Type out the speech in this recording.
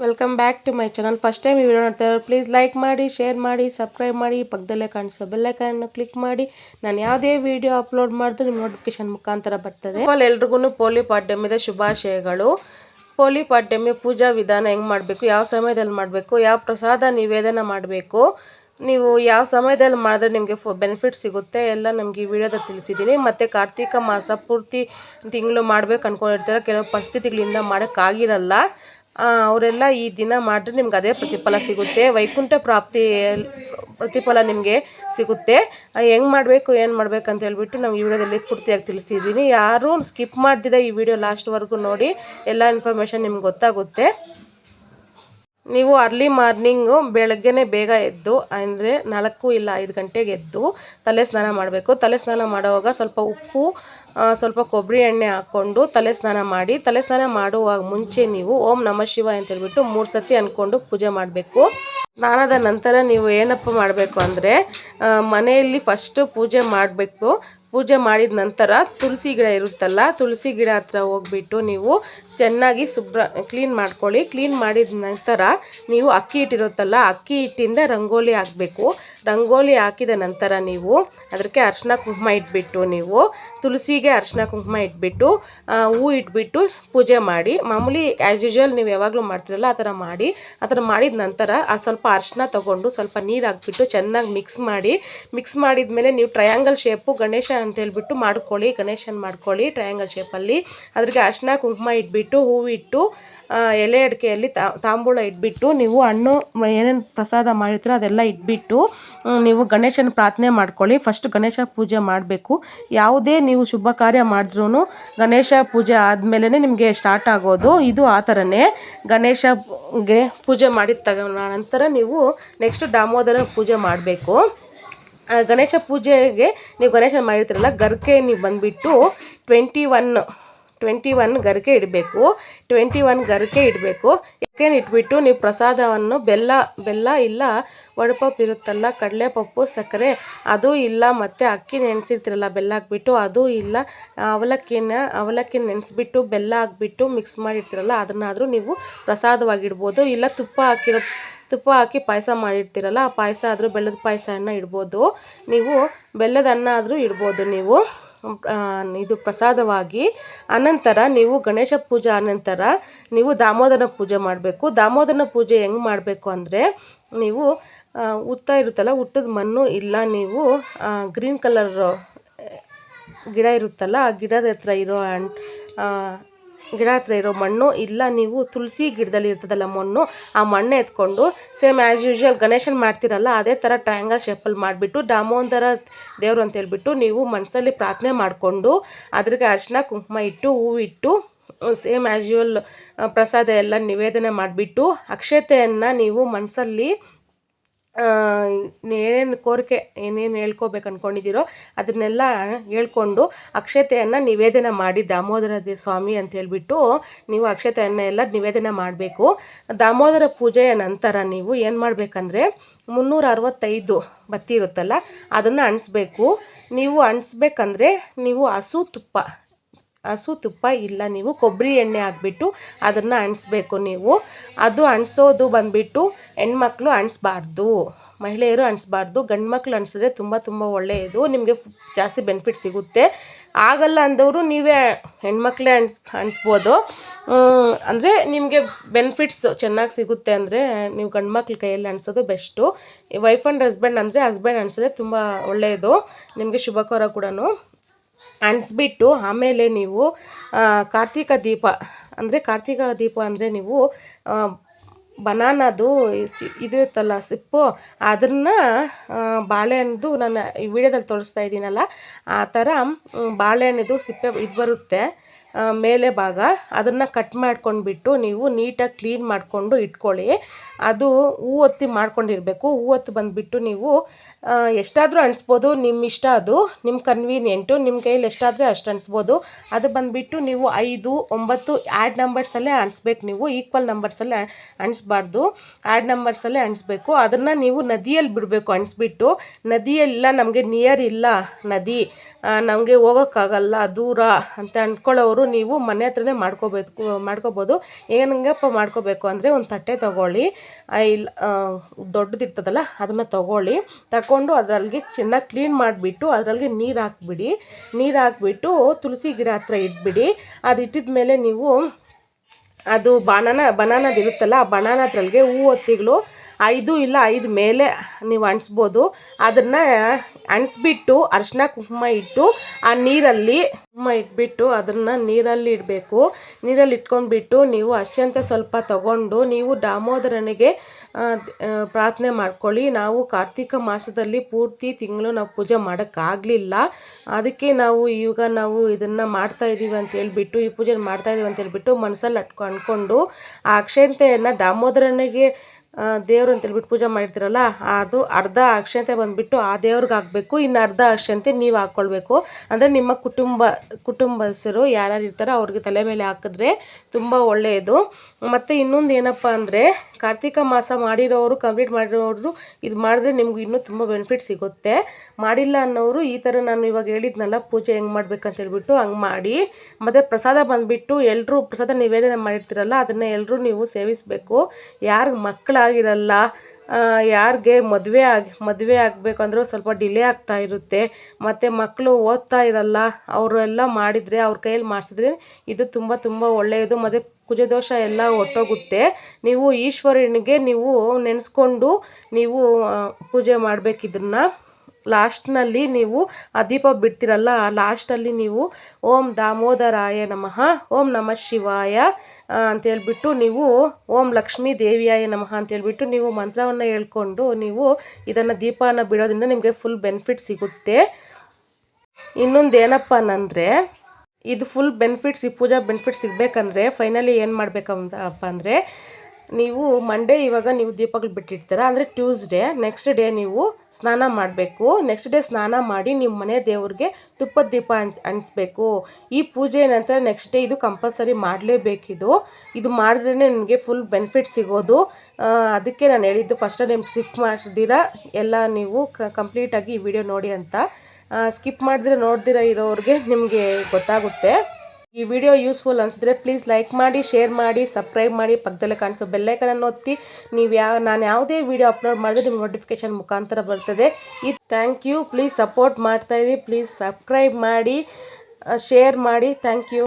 Welcome back to my channel first time ಈ video ನೋಡ್ತಾ please like ಮಾಡಿ share ಮಾಡಿ ಸಬ್ಸ್ಕ್ರೈಬ್ ಮಾಡಿ ಪಕ್ಕದಲ್ಲೇ ಕಾಣಿಸೋ ಬೆಲ್ಲೈಕನ್ನು ಕ್ಲಿಕ್ ಮಾಡಿ. ನಾನು ಯಾವುದೇ ವಿಡಿಯೋ ಅಪ್ಲೋಡ್ ಮಾಡಿದ್ರು ನಿಮ್ಮ ನೋಟಿಫಿಕೇಶನ್ ಮುಖಾಂತರ ಬರ್ತದೆ. ಎಲ್ರಿಗೂ ಪೋಲಿ ಪಾಡ್ಯಮ್ಯದ ಶುಭಾಶಯಗಳು. ಪೋಲಿ ಪಾಡ್ಯಮ್ಯ ಪೂಜಾ ವಿಧಾನ ಹೆಂಗೆ ಮಾಡಬೇಕು, ಯಾವ ಸಮಯದಲ್ಲಿ ಮಾಡಬೇಕು, ಯಾವ ಪ್ರಸಾದ ನಿವೇದನ ಮಾಡಬೇಕು. ನೀವು ಯಾವ ಸಮಯದಲ್ಲಿ ಮಾಡಿದ್ರೆ ನಿಮಗೆ ಫು ಬೆನಿಫಿಟ್ ಸಿಗುತ್ತೆ ಎಲ್ಲ ನಮಗೆ ಈ ವಿಡಿಯೋದಲ್ಲಿ ತಿಳಿಸಿದ್ದೀನಿ. ಮತ್ತು ಕಾರ್ತಿಕ ಮಾಸ ಪೂರ್ತಿ ತಿಂಗಳು ಮಾಡ್ಬೇಕು ಅಂದ್ಕೊಂಡಿರ್ತಾರೆ ಕೆಲವು ಪರಿಸ್ಥಿತಿಗಳಿಂದ ಮಾಡೋಕ್ಕಾಗಿರಲ್ಲ. ಅವರೆಲ್ಲ ಈ ದಿನ ಮಾಡಿದ್ರೆ ನಿಮ್ಗೆ ಅದೇ ಪ್ರತಿಫಲ ಸಿಗುತ್ತೆ. ವೈಕುಂಠ ಪ್ರಾಪ್ತಿ, ಪ್ರತಿಫಲ ನಿಮಗೆ ಸಿಗುತ್ತೆ. ಹೆಂಗೆ ಮಾಡಬೇಕು, ಏನು ಮಾಡಬೇಕು ಅಂತ ಹೇಳ್ಬಿಟ್ಟು ನಾವು ಈ ವಿಡಿಯೋದಲ್ಲಿ ಪೂರ್ತಿಯಾಗಿ ತಿಳಿಸಿದ್ದೀನಿ. ಯಾರೂ ಸ್ಕಿಪ್ ಮಾಡ್ದಿರ ಈ ವಿಡಿಯೋ ಲಾಸ್ಟ್ವರೆಗೂ ನೋಡಿ. ಎಲ್ಲ ಇನ್ಫಾರ್ಮೇಷನ್ ನಿಮ್ಗೆ ಗೊತ್ತಾಗುತ್ತೆ. ನೀವು ಅರ್ಲಿ ಮಾರ್ನಿಂಗು ಬೆಳಗ್ಗೆನೇ ಬೇಗ ಎದ್ದು, ಅಂದರೆ ನಾಲ್ಕು ಇಲ್ಲ ಐದು ಗಂಟೆಗೆ ಎದ್ದು ತಲೆ ಸ್ನಾನ ಮಾಡಬೇಕು. ತಲೆ ಸ್ನಾನ ಮಾಡುವಾಗ ಸ್ವಲ್ಪ ಉಪ್ಪು ಸ್ವಲ್ಪ ಕೊಬ್ಬರಿ ಎಣ್ಣೆ ಹಾಕ್ಕೊಂಡು ತಲೆ ಸ್ನಾನ ಮಾಡಿ, ತಲೆ ಸ್ನಾನ ಮಾಡುವಾಗ ಮುಂಚೆ ನೀವು ಓಂ ನಮ ಶಿವ ಅಂತ ಹೇಳ್ಬಿಟ್ಟು ಮೂರು ಸತಿ ಅಂದ್ಕೊಂಡು ಪೂಜೆ ಮಾಡಬೇಕು. ಸ್ನಾನದ ನಂತರ ನೀವು ಏನಪ್ಪ ಮಾಡಬೇಕು ಅಂದರೆ ಮನೆಯಲ್ಲಿ ಫಸ್ಟು ಪೂಜೆ ಮಾಡಬೇಕು. ಪೂಜೆ ಮಾಡಿದ ನಂತರ ತುಳಸಿ ಗಿಡ ಇರುತ್ತಲ್ಲ, ತುಳಸಿ ಗಿಡ ಹತ್ರ ಹೋಗ್ಬಿಟ್ಟು ನೀವು ಚೆನ್ನಾಗಿ ಶುಭ್ರ ಕ್ಲೀನ್ ಮಾಡ್ಕೊಳ್ಳಿ. ಕ್ಲೀನ್ ಮಾಡಿದ ನಂತರ ನೀವು ಅಕ್ಕಿ ಹಿಟ್ಟಿರುತ್ತಲ್ಲ, ಅಕ್ಕಿ ಹಿಟ್ಟಿಂದ ರಂಗೋಲಿ ಹಾಕಬೇಕು. ರಂಗೋಲಿ ಹಾಕಿದ ನಂತರ ನೀವು ಅದಕ್ಕೆ ಅರ್ಶಿನ ಕುಂಕುಮ ಇಟ್ಬಿಟ್ಟು ನೀವು ತುಳಸಿಗೆ ಅರ್ಶಿನ ಕುಂಕುಮ ಇಟ್ಬಿಟ್ಟು ಹೂ ಇಟ್ಬಿಟ್ಟು ಪೂಜೆ ಮಾಡಿ. ಮಾಮೂಲಿ ಆ್ಯಸ್ ಯೂಶ್ವಲ್ ನೀವು ಯಾವಾಗಲೂ ಮಾಡ್ತಿರಲ್ಲ, ಆ ಥರ ಮಾಡಿ. ಆ ಥರ ಮಾಡಿದ ನಂತರ ಆ ಸ್ವಲ್ಪ ಅರ್ಶಿನ ತೊಗೊಂಡು ಸ್ವಲ್ಪ ನೀರು ಹಾಕ್ಬಿಟ್ಟು ಚೆನ್ನಾಗಿ ಮಿಕ್ಸ್ ಮಾಡಿ. ಮಿಕ್ಸ್ ಮಾಡಿದ ಮೇಲೆ ನೀವು ಟ್ರಯಾಂಗಲ್ ಶೇಪು ಗಣೇಶ ಅಂತ ಹೇಳ್ಬಿಟ್ಟು ಮಾಡ್ಕೊಳ್ಳಿ ಗಣೇಶನ ಮಾಡ್ಕೊಳ್ಳಿ ಟ್ರಯಾಂಗಲ್ ಶೇಪಲ್ಲಿ ಅದ್ರಿಗೆ ಅರ್ಶಿನ ಕುಂಕುಮ ಇಟ್ಬಿಟ್ಟು ಹೂವಿಟ್ಟು ಎಲೆ ಅಡಿಕೆಯಲ್ಲಿ ತಾಂಬೂಳ ಇಟ್ಬಿಟ್ಟು, ನೀವು ಹಣ್ಣು ಏನೇನು ಪ್ರಸಾದ ಮಾಡಿರ್ತೀರೋ ಅದೆಲ್ಲ ಇಟ್ಬಿಟ್ಟು ನೀವು ಗಣೇಶನ ಪ್ರಾರ್ಥನೆ ಮಾಡ್ಕೊಳ್ಳಿ. ಫಸ್ಟ್ ಗಣೇಶ ಪೂಜೆ ಮಾಡಬೇಕು. ಯಾವುದೇ ನೀವು ಶುಭ ಕಾರ್ಯ ಮಾಡಿದ್ರೂ ಗಣೇಶ ಪೂಜೆ ಆದಮೇಲೆ ನಿಮಗೆ ಸ್ಟಾರ್ಟ್ ಆಗೋದು. ಇದು ಆ ಥರನೇ ಗಣೇಶಗೆ ಪೂಜೆ ಮಾಡಿದ ತಗ ನಂತರ ನೀವು ನೆಕ್ಸ್ಟ್ ದಾಮೋದರ ಪೂಜೆ ಮಾಡಬೇಕು. ಗಣೇಶ ಪೂಜೆಗೆ ನೀವು ಗಣೇಶನ ಮಾಡಿರ್ತೀರಲ್ಲ, ಗರಿಕೆ ನೀವು ಬಂದುಬಿಟ್ಟು ಟ್ವೆಂಟಿ ಒನ್ ಟ್ವೆಂಟಿ ಒನ್ ಗರಿಕೆ ಇಡಬೇಕು. ಟ್ವೆಂಟಿ ಒನ್ ಗರಿಕೆ ಇಡಬೇಕು. ಏಕೇನು ಇಟ್ಬಿಟ್ಟು ನೀವು ಪ್ರಸಾದವನ್ನು ಬೆಲ್ಲ ಬೆಲ್ಲ ಇಲ್ಲ ಒಡಪಪ್ಪು ಇರುತ್ತಲ್ಲ, ಕಡಲೆಪಪ್ಪು, ಸಕ್ಕರೆ, ಅದು ಇಲ್ಲ, ಮತ್ತು ಅಕ್ಕಿ ನೆನೆಸಿರ್ತೀರಲ್ಲ, ಬೆಲ್ಲ ಹಾಕ್ಬಿಟ್ಟು, ಅದು ಇಲ್ಲ, ಅವಲಕ್ಕಿನ, ಅವಲಕ್ಕಿ ನೆನೆಸ್ಬಿಟ್ಟು, ಬೆಲ್ಲ ಹಾಕ್ಬಿಟ್ಟು ಮಿಕ್ಸ್ ಮಾಡಿರ್ತೀರಲ್ಲ, ಅದನ್ನಾದರೂ ನೀವು ಪ್ರಸಾದವಾಗಿಡ್ಬೋದು. ಇಲ್ಲ ತುಪ್ಪ ಹಾಕಿರೋ ತುಪ್ಪ ಹಾಕಿ ಪಾಯಸ ಮಾಡಿರ್ತೀರಲ್ಲ, ಆ ಪಾಯಸ ಆದರೂ ಬೆಲ್ಲದ ಪಾಯಸನ ಇಡ್ಬೋದು. ನೀವು ಬೆಲ್ಲದ ಅನ್ನ ಆದರೂ ಇಡ್ಬೋದು ನೀವು. ಇದು ಪ್ರಸಾದವಾಗಿ. ಅನಂತರ ನೀವು ಗಣೇಶ ಪೂಜೆ ಅನಂತರ ನೀವು ದಾಮೋದರ ಪೂಜೆ ಮಾಡಬೇಕು. ದಾಮೋದರ ಪೂಜೆ ಹೆಂಗೆ ಮಾಡಬೇಕು ಅಂದರೆ, ನೀವು ಹುತ್ತ ಇರುತ್ತಲ್ಲ ಉತ್ತದ ಮಣ್ಣು ಇಲ್ಲ ನೀವು ಗ್ರೀನ್ ಕಲರ್ ಗಿಡ ಇರುತ್ತಲ್ಲ, ಆ ಗಿಡದ ಹತ್ರ ಇರೋ ಗಿಡ ಹತ್ರ ಇರೋ ಮಣ್ಣು ಇಲ್ಲ, ನೀವು ತುಳಸಿ ಗಿಡದಲ್ಲಿ ಇರ್ತದಲ್ಲ ಮಣ್ಣು, ಆ ಮಣ್ಣು ಎತ್ಕೊಂಡು ಸೇಮ್ ಆ್ಯಸ್ ಯೂಶ್ವಲ್ ಗಣೇಶನ್ ಮಾಡ್ತಿರಲ್ಲ, ಅದೇ ಥರ ಟ್ರಯಾಂಗಲ್ ಶೇಪಲ್ಲಿ ಮಾಡಿಬಿಟ್ಟು ದಾಮೋದರ ದೇವರು ಅಂತ ಹೇಳ್ಬಿಟ್ಟು ನೀವು ಮನಸ್ಸಲ್ಲಿ ಪ್ರಾರ್ಥನೆ ಮಾಡಿಕೊಂಡು ಅದ್ರಿಗೆ ಅರ್ಶಿನ, ಕುಂಕುಮ ಇಟ್ಟು ಹೂವಿಟ್ಟು ಸೇಮ್ ಆ್ಯಸ್ ಯೂಶ್ವಲ್ ಪ್ರಸಾದ ಎಲ್ಲ ನಿವೇದನೆ ಮಾಡಿಬಿಟ್ಟು ಅಕ್ಷತೆಯನ್ನು ನೀವು ಮನಸ್ಸಲ್ಲಿ ಏನೇನು ಕೋರಿಕೆ, ಏನೇನು ಹೇಳ್ಕೋಬೇಕು ಅಂದ್ಕೊಂಡಿದ್ದೀರೋ ಅದನ್ನೆಲ್ಲ ಹೇಳ್ಕೊಂಡು ಅಕ್ಷತೆಯನ್ನು ನಿವೇದನೆ ಮಾಡಿ ದಾಮೋದರ ಸ್ವಾಮಿ ಅಂತ ಹೇಳಿಬಿಟ್ಟು ನೀವು ಅಕ್ಷತೆಯನ್ನು ಎಲ್ಲ ನಿವೇದನೆ ಮಾಡಬೇಕು. ದಾಮೋದರ ಪೂಜೆಯ ನಂತರ ನೀವು ಏನು ಮಾಡಬೇಕಂದ್ರೆ ಮುನ್ನೂರ ಅರವತ್ತೈದು ಬತ್ತಿ ಇರುತ್ತಲ್ಲ, ಅದನ್ನು ಅಂಟಿಸ್ಬೇಕು ನೀವು ಅಂಟಿಸ್ಬೇಕಂದ್ರೆ ನೀವು ಹಸು ತುಪ್ಪ ಹಸು ತುಪ್ಪ ಇಲ್ಲ, ನೀವು ಕೊಬ್ಬರಿ ಎಣ್ಣೆ ಹಾಕ್ಬಿಟ್ಟು ಅದನ್ನು ಅಂಟಿಸ್ಬೇಕು ನೀವು. ಅದು ಅಂಟಿಸೋದು ಬಂದುಬಿಟ್ಟು ಹೆಣ್ಮಕ್ಳು ಅಂಟಿಸ್ಬಾರ್ದು, ಮಹಿಳೆಯರು ಅಂಟಿಸ್ಬಾರ್ದು ಗಂಡು ಮಕ್ಳು ಅಂಟಿಸಿದ್ರೆ ತುಂಬ ತುಂಬ ಒಳ್ಳೆಯದು, ನಿಮಗೆ ಜಾಸ್ತಿ ಬೆನಿಫಿಟ್ ಸಿಗುತ್ತೆ. ಆಗಲ್ಲ ಅಂದವರು ನೀವೇ ಹೆಣ್ಮಕ್ಳೇ ಅಂಟ್ಸ್, ಅಂಟಿಸ್ಬೋದು. ಅಂದರೆ ನಿಮಗೆ ಬೆನಿಫಿಟ್ಸ್ ಚೆನ್ನಾಗಿ ಸಿಗುತ್ತೆ ಅಂದರೆ ನೀವು ಗಂಡು ಮಕ್ಳ ಕೈಯಲ್ಲಿ ಅನಿಸೋದು ಬೆಸ್ಟು. ವೈಫ್ ಆ್ಯಂಡ್ ಹಸ್ಬೆಂಡ್ ಅಂದರೆ ಹಸ್ಬೆಂಡ್ ಅನಿಸಿದ್ರೆ ತುಂಬ ಒಳ್ಳೆಯದು, ನಿಮಗೆ ಶುಭಕರ ಕೂಡ ಅಣಿಸ್ಬಿಟ್ಟು ಆಮೇಲೆ ನೀವು ಕಾರ್ತಿಕ ದೀಪ, ಅಂದರೆ ಕಾರ್ತಿಕ ದೀಪ ಅಂದರೆ ನೀವು ಬನಾನದು ಇದು ಇತ್ತಲ್ಲ, ಸಿಪ್ಪು, ಅದನ್ನು ಬಾಳೆಹಣ್ಣು ನಾನು ಈ ವಿಡಿಯೋದಲ್ಲಿ ತೋರಿಸ್ತಾ ಇದ್ದೀನಲ್ಲ, ಆ ಥರ ಬಾಳೆಹಣ್ಣಿದು ಸಿಪ್ಪೆ ಇದು ಬರುತ್ತೆ. ಮೇಲೆ ಭಾಗ. ಅದನ್ನು ಕಟ್ ಮಾಡ್ಕೊಂಡ್ಬಿಟ್ಟು ನೀವು ನೀಟಾಗಿ ಕ್ಲೀನ್ ಮಾಡಿಕೊಂಡು ಇಟ್ಕೊಳ್ಳಿ. ಅದು ಹೂವತ್ತಿ ಮಾಡ್ಕೊಂಡಿರಬೇಕು. ಹೂವೊತ್ತು ಬಂದುಬಿಟ್ಟು ನೀವು ಎಷ್ಟಾದರೂ ಅಣಿಸ್ಬೋದು ನಿಮ್ಮ ಇಷ್ಟ ಅದು. ನಿಮ್ಮ ಕನ್ವೀನಿಯೆಂಟು ನಿಮ್ಮ ಕೈಯಲ್ಲಿ ಎಷ್ಟಾದರೆ ಅಷ್ಟು ಅಣಿಸ್ಬೋದು ಅದು ಬಂದುಬಿಟ್ಟು ನೀವು ಐದು, ಒಂಬತ್ತು ಆ್ಯಡ್ ನಂಬರ್ಸಲ್ಲೇ ಅಣಿಸ್ಬೇಕು ನೀವು. ಈಕ್ವಲ್ ನಂಬರ್ಸಲ್ಲೇ ಅಣಿಸ್ಬಾರ್ದು ಆ್ಯಡ್ ನಂಬರ್ಸಲ್ಲೇ ಅಣಿಸ್ಬೇಕು ಅದನ್ನು ನೀವು ನದಿಯಲ್ಲಿ ಬಿಡಬೇಕು ಅಣಿಸ್ಬಿಟ್ಟು ನದಿಯೆಲ್ಲ ನಮಗೆ ನಿಯರ್ ಇಲ್ಲ. ನದಿ ನಮಗೆ ಹೋಗೋಕ್ಕಾಗಲ್ಲ. ದೂರ ಅಂತ ಅಂದ್ಕೊಳ್ಳೋರು ನೀವು ಮನೆ ಹತ್ರನೇ ಮಾಡ್ಕೋಬೇಕು, ಮಾಡ್ಕೋಬೋದು. ಏನಂಗಪ್ಪ ಮಾಡ್ಕೋಬೇಕು ಅಂದರೆ ಒಂದು ತಟ್ಟೆ ತೊಗೊಳ್ಳಿ. ಇಲ್ಲ ದೊಡ್ಡದಿರ್ತದಲ್ಲ, ಅದನ್ನು ತೊಗೊಳ್ಳಿ. ತಗೊಂಡು ಅದರಲ್ಲಿ ಚೆನ್ನಾಗಿ ಕ್ಲೀನ್ ಮಾಡಿಬಿಟ್ಟು ಅದರಲ್ಲಿ ನೀರು ಹಾಕ್ಬಿಡಿ. ನೀರು ಹಾಕ್ಬಿಟ್ಟು ತುಳಸಿ ಗಿಡ ಹತ್ರ ಇಟ್ಬಿಡಿ. ಅದು ಇಟ್ಟಿದ ಮೇಲೆ ನೀವು ಅದು ಬಾಣನ, ಬನಾನದಿರುತ್ತಲ್ಲ, ಆ ಬನಾನದ್ರೊಳಗೆ ಹೂವು ಹೊತ್ತಿಗಳು ಐದು ಇಲ್ಲ ಐದು ಮೇಲೆ ನೀವು ಅಂಟಿಸ್ಬೋದು. ಅದನ್ನು ಅಂಟಿಸ್ಬಿಟ್ಟು ಅರಿಶಿನ ಕುಂಕುಮ ಇಟ್ಟು ಆ ನೀರಲ್ಲಿ ಕುಂಕುಮ ಇಟ್ಬಿಟ್ಟು ಅದನ್ನು ನೀರಲ್ಲಿ ಇಡಬೇಕು. ನೀರಲ್ಲಿ ಇಟ್ಕೊಂಡ್ಬಿಟ್ಟು ನೀವು ಅಶ್ಯಂತ ಸ್ವಲ್ಪ ತಗೊಂಡು ನೀವು ದಾಮೋದರನಿಗೆ ಪ್ರಾರ್ಥನೆ ಮಾಡ್ಕೊಳ್ಳಿ. ನಾವು ಕಾರ್ತಿಕ ಮಾಸದಲ್ಲಿ ಪೂರ್ತಿ ತಿಂಗಳು ನಾವು ಪೂಜೆ ಮಾಡೋಕ್ಕಾಗಲಿಲ್ಲ. ಅದಕ್ಕೆ ನಾವು ಈಗ ನಾವು ಇದನ್ನು ಮಾಡ್ತಾ ಇದ್ದೀವಿ ಅಂತ ಹೇಳಿಬಿಟ್ಟು, ಈ ಪೂಜೆ ಮಾಡ್ತಾ ಇದ್ದೀವಿ ಅಂತ ಹೇಳಿಬಿಟ್ಟು ಮನಸ್ಸಲ್ಲಿ ಅಟ್ಕೊ ಅಂದ್ಕೊಂಡು ಆ ಅಕ್ಷಂತೆಯನ್ನು ದಾಮೋದರನಿಗೆ ದೇವರು ಅಂತೇಳ್ಬಿಟ್ಟು ಪೂಜೆ ಮಾಡಿರ್ತೀರಲ್ಲ, ಅದು ಅರ್ಧ ಅಕ್ಷತೆ ಬಂದುಬಿಟ್ಟು ಆ ದೇವ್ರಿಗೆ ಹಾಕಬೇಕು ಇನ್ನು ಅರ್ಧ ಅಕ್ಷತೆ ನೀವು ಹಾಕ್ಕೊಳ್ಬೇಕು ಅಂದರೆ ನಿಮ್ಮ ಕುಟುಂಬ, ಕುಟುಂಬಸ್ಥರು ಯಾರ್ಯಾರು ಇರ್ತಾರೋ ಅವ್ರಿಗೆ ತಲೆ ಮೇಲೆ ಹಾಕಿದ್ರೆ ತುಂಬ ಒಳ್ಳೆಯದು. ಮತ್ತು ಇನ್ನೊಂದು ಏನಪ್ಪ ಅಂದರೆ, ಕಾರ್ತಿಕ ಮಾಸ ಮಾಡಿರೋರು ಕಂಪ್ಲೀಟ್ ಮಾಡಿರೋರು ಇದು ಮಾಡಿದ್ರೆ ನಿಮ್ಗೆ ಇನ್ನೂ ತುಂಬ ಬೆನಿಫಿಟ್ ಸಿಗುತ್ತೆ. ಮಾಡಿಲ್ಲ ಅನ್ನೋರು ಈ ಥರ ನಾನು ಇವಾಗ ಹೇಳಿದ್ನಲ್ಲ, ಪೂಜೆ ಹೆಂಗೆ ಮಾಡ್ಬೇಕಂತ ಹೇಳ್ಬಿಟ್ಟು ಹಂಗೆ ಮಾಡಿ. ಮತ್ತು ಪ್ರಸಾದ ಬಂದುಬಿಟ್ಟು ಎಲ್ಲರೂ ಪ್ರಸಾದ ನಿವೇದನೆ ಮಾಡಿರ್ತೀರಲ್ಲ, ಅದನ್ನು ಎಲ್ಲರೂ ನೀವು ಸೇವಿಸಬೇಕು. ಯಾರಿಗೆ ಮಕ್ಕಳಾಗಿರಲ್ಲ ಯಾರಿಗೆ ಮದುವೆ ಆಗಿ, ಮದುವೆ ಆಗಬೇಕಂದ್ರೂ ಸ್ವಲ್ಪ ಡಿಲೇ ಆಗ್ತಾ ಇರುತ್ತೆ. ಮತ್ತು ಮಕ್ಕಳು ಓದ್ತಾ ಇರಲ್ಲ, ಅವರೆಲ್ಲ ಮಾಡಿದರೆ ಅವ್ರ ಕೈಯಲ್ಲಿ ಮಾಡಿಸಿದ್ರೆ ಇದು ತುಂಬ ತುಂಬ ಒಳ್ಳೆಯದು. ಮತ್ತು ಕುಜದೋಷ ಎಲ್ಲ ಹೊಟ್ಟೋಗುತ್ತೆ ನೀವು ಈಶ್ವರನಿಗೆ ನೀವು ನೆನೆಸ್ಕೊಂಡು ನೀವು ಪೂಜೆ ಮಾಡಬೇಕು ಇದನ್ನು ಲಾಸ್ಟ್ನಲ್ಲಿ ನೀವು ಆ ದೀಪ ಬಿಡ್ತಿರಲ್ಲ, ಆ ಲಾಸ್ಟಲ್ಲಿ ನೀವು ಓಂ ದಾಮೋದರಾಯ ನಮಃ, ಓಂ ನಮಃ ಶಿವಾಯ. ಅಂತೇಳ್ಬಿಟ್ಟು ನೀವು ಓಂ ಲಕ್ಷ್ಮೀ ದೇವಿಯಾಯ ನಮಃ ಅಂತೇಳ್ಬಿಟ್ಟು ನೀವು ಮಂತ್ರವನ್ನು ಹೇಳ್ಕೊಂಡು ನೀವು ಇದನ್ನು ದೀಪವನ್ನು ಬಿಡೋದ್ರಿಂದ ನಿಮಗೆ ಫುಲ್ ಬೆನಿಫಿಟ್ ಸಿಗುತ್ತೆ. ಇನ್ನೊಂದು ಏನಪ್ಪ ಅಂದರೆ ಇದು ಫುಲ್ ಬೆನಿಫಿಟ್ಸ್ ಈ ಪೂಜಾ ಬೆನಿಫಿಟ್ಸ್ ಸಿಗಬೇಕಂದ್ರೆ ಫೈನಲಿ ಏನು ಮಾಡಬೇಕಪ್ಪ ಅಂದರೆ ನೀವು ಮಂಡೇ ಇವಾಗ ನೀವು ದೀಪಗಳು ಬಿಟ್ಟಿರ್ತೀರ? ಅಂದರೆ ಟ್ಯೂಸ್ಡೇ ನೆಕ್ಸ್ಟ್ ಡೇ ನೀವು ಸ್ನಾನ ಮಾಡಬೇಕು. ನೆಕ್ಸ್ಟ್ ಡೇ ಸ್ನಾನ ಮಾಡಿ ನಿಮ್ಮ ಮನೆ ದೇವ್ರಿಗೆ ತುಪ್ಪದ ದೀಪ ಹಂಚ್ಬೇಕು ಈ ಪೂಜೆ ನಂತರ ನೆಕ್ಸ್ಟ್ ಡೇ ಇದು ಕಂಪಲ್ಸರಿ ಮಾಡಲೇಬೇಕಿದು. ಇದು ಮಾಡಿದ್ರೇ ನಿಮಗೆ ಫುಲ್ ಬೆನಿಫಿಟ್ ಸಿಗೋದು. ಅದಕ್ಕೆ ನಾನು ಹೇಳಿದ್ದು ಫಸ್ಟ್ ನಿಮ್ಗೆ ಸ್ಕಿಪ್ ಮಾಡಿದಿರ? ಎಲ್ಲ ನೀವು ಕಂಪ್ಲೀಟಾಗಿ ಈ ವಿಡಿಯೋ ನೋಡಿ ಅಂತ. ಸ್ಕಿಪ್ ಮಾಡಿದ್ರೆ, ನೋಡ್ದಿರ ಇರೋರಿಗೆ ನಿಮಗೆ ಗೊತ್ತಾಗುತ್ತೆ. ಈ ವಿಡಿಯೋ ಯೂಸ್ಫುಲ್ ಅನಿಸಿದ್ರೆ ಪ್ಲೀಸ್ ಲೈಕ್ ಮಾಡಿ, ಶೇರ್ ಮಾಡಿ, ಸಬ್ಸ್ಕ್ರೈಬ್ ಮಾಡಿ, ಪಕ್ಕದಲ್ಲೇ ಕಾಣಿಸೋ ಬೆಲ್ಲೈಕನನ್ನು ಒತ್ತಿ. ನೀವು ಯಾವ ನಾನು ಯಾವುದೇ ವಿಡಿಯೋ ಅಪ್ಲೋಡ್ ಮಾಡಿದ್ರೆ ನಿಮ್ಗೆ ನೋಟಿಫಿಕೇಶನ್ ಮುಖಾಂತರ ಬರ್ತದೆ. ಈ ಥ್ಯಾಂಕ್ ಯು. ಪ್ಲೀಸ್ ಸಪೋರ್ಟ್ ಮಾಡ್ತಾಯಿರಿ ಪ್ಲೀಸ್ ಸಬ್ಸ್ಕ್ರೈಬ್ ಮಾಡಿ ಶೇರ್ ಮಾಡಿ. Thank you.